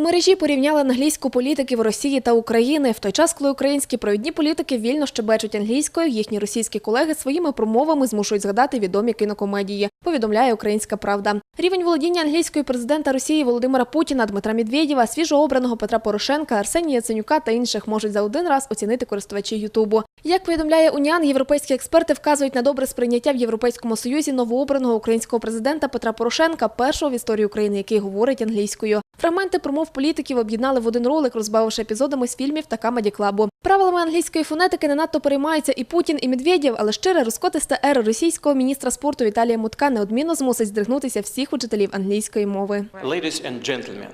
мережі порівняли англійську політиків Росії та України. В той час, коли українські провідні політики вільно щебечуть англійською, їхні російські колеги своїми промовами змушують згадати відомі кінокомедії. Повідомляє Українська Правда. Рівень володіння англійською президента Росії Володимира Путіна, Дмитра Медведєва, свіжообраного Петра Порошенка, Арсенія Яценюка та інших можуть за один раз оцінити користувачі Ютубу. Як повідомляє Уніан, європейські експерти вказують на добре сприйняття в Європейському Союзі новообраного українського президента Петра Порошенка, першого в історії України, який говорить англійською. Фрагменти промов політиків об'єднали в один ролик, розбавивши епізодами з фільмів та камеді клабу. Правилами англійської фонетики не надто переймаються і Путін, і Медведєв, але щире розкотиста ера російського міністра спорту Віталія Мутка неодмінно змусить здригнутися всіх учителів англійської мови. Ladies and gentlemen,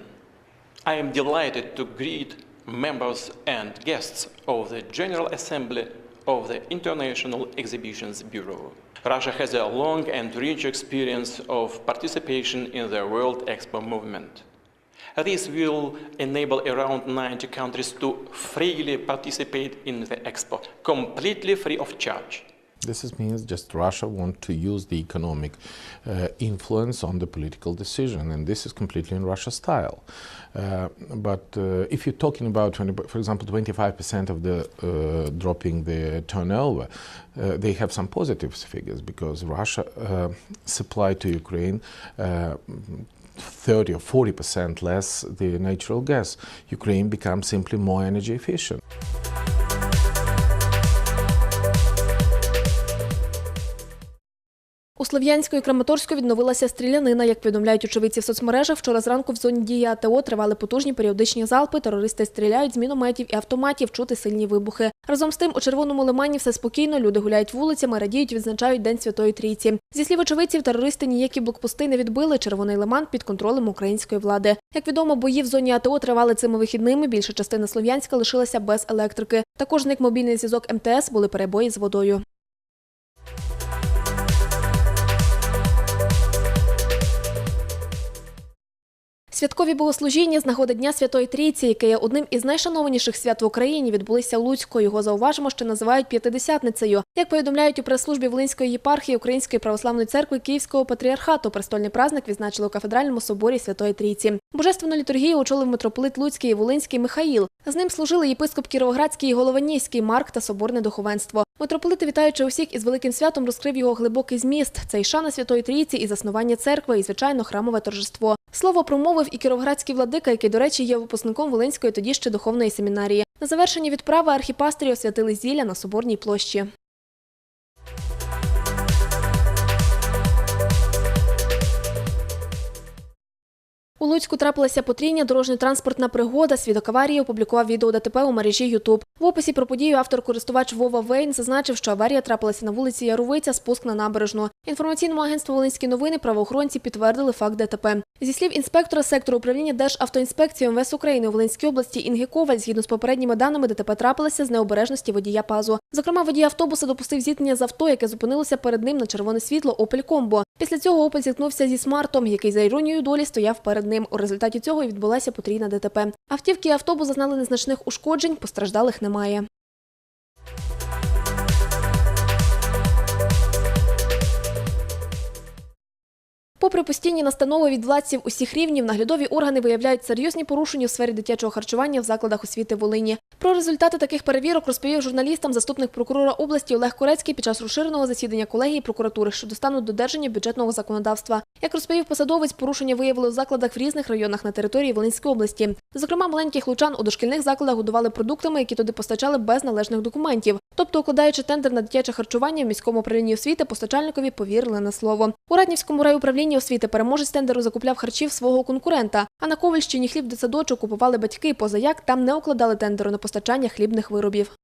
I am delighted to greet members and guests of the General Assembly of the International Exhibitions Bureau. Russia has a long and rich experience of participation in the World Expo movement. This will enable around 90 countries to freely participate in the expo, completely free of charge. This means just Russia want to use the economic uh, influence on the political decision, and this is completely in Russia style. Uh, but uh, if you're talking about, 20, for example, 25% of the uh, dropping the turnover, uh, they have some positive figures because Russia uh, supplied to Ukraine. Uh, 30 or 40 percent less the natural gas. Ukraine becomes simply more energy efficient. У Слов'янську і Краматорську відновилася стрілянина. Як повідомляють очевидці в соцмережах, вчора зранку в зоні дії АТО тривали потужні періодичні залпи. Терористи стріляють з мінометів і автоматів, чути сильні вибухи. Разом з тим, у червоному лимані все спокійно. Люди гуляють вулицями, радіють, відзначають День Святої Трійці. Зі слів очевидців, терористи ніякі блокпости не відбили. Червоний лиман під контролем української влади. Як відомо, бої в зоні АТО тривали цими вихідними. Більша частина Слов'янська лишилася без електрики. Також зник мобільний зв'язок МТС, були перебої з водою. Святкові богослужіння з нагоди Дня Святої Трійці, яке є одним із найшанованіших свят в Україні, відбулися у Луцьку. Його зауважимо, що називають п'ятидесятницею. Як повідомляють у прес-службі Волинської єпархії Української православної церкви Київського патріархату, престольний праздник відзначили у кафедральному соборі Святої Трійці. Божественну літургію очолив митрополит Луцький і Волинський Михаїл. З ним служили єпископ Кіровоградський і Голованівський Марк та соборне духовенство. Митрополит, вітаючи усіх із великим святом, розкрив його глибокий зміст. Це і шана Святої Трійці, і заснування церкви, і звичайно храмове торжество. Слово промовив і кіровоградський владика, який, до речі, є випускником Волинської тоді ще духовної семінарії. На завершенні відправи архіпастирі освятили зілля на Соборній площі. У Луцьку трапилася потрійня дорожньо-транспортна пригода. Свідок аварії опублікував відео ДТП у мережі Ютуб. В описі про подію автор-користувач Вова Вейн зазначив, що аварія трапилася на вулиці Яровиця, спуск на набережну. Інформаційному агентству Волинські новини правоохоронці підтвердили факт ДТП. Зі слів інспектора сектору управління Державтоінспекції МВС України у Волинській області Інги Коваль, згідно з попередніми даними, ДТП трапилося з необережності водія пазу. Зокрема, водій автобуса допустив зіткнення з авто, яке зупинилося перед ним на червоне світло Опель Комбо. Після цього Опель зіткнувся зі смартом, який за іронією долі стояв перед ним. У результаті цього і відбулася потрійна ДТП. Автівки і автобус зазнали незначних ушкоджень, постраждалих немає. Попри постійні настанови від владців усіх рівнів, наглядові органи виявляють серйозні порушення в сфері дитячого харчування в закладах освіти Волині. Про результати таких перевірок розповів журналістам заступник прокурора області Олег Корецький під час розширеного засідання колегії прокуратури щодо стану додержання бюджетного законодавства. Як розповів посадовець, порушення виявили у закладах в різних районах на території Волинської області. Зокрема, маленьких лучан у дошкільних закладах годували продуктами, які туди постачали без належних документів. Тобто, укладаючи тендер на дитяче харчування в міському управлінні освіти, постачальникові повірили на слово. У Раднівському райуправлінні освіти переможець тендеру закупляв харчів свого конкурента. А на Ковальщині хліб дитсадочок купували батьки, поза як там не укладали тендеру на постачання хлібних виробів.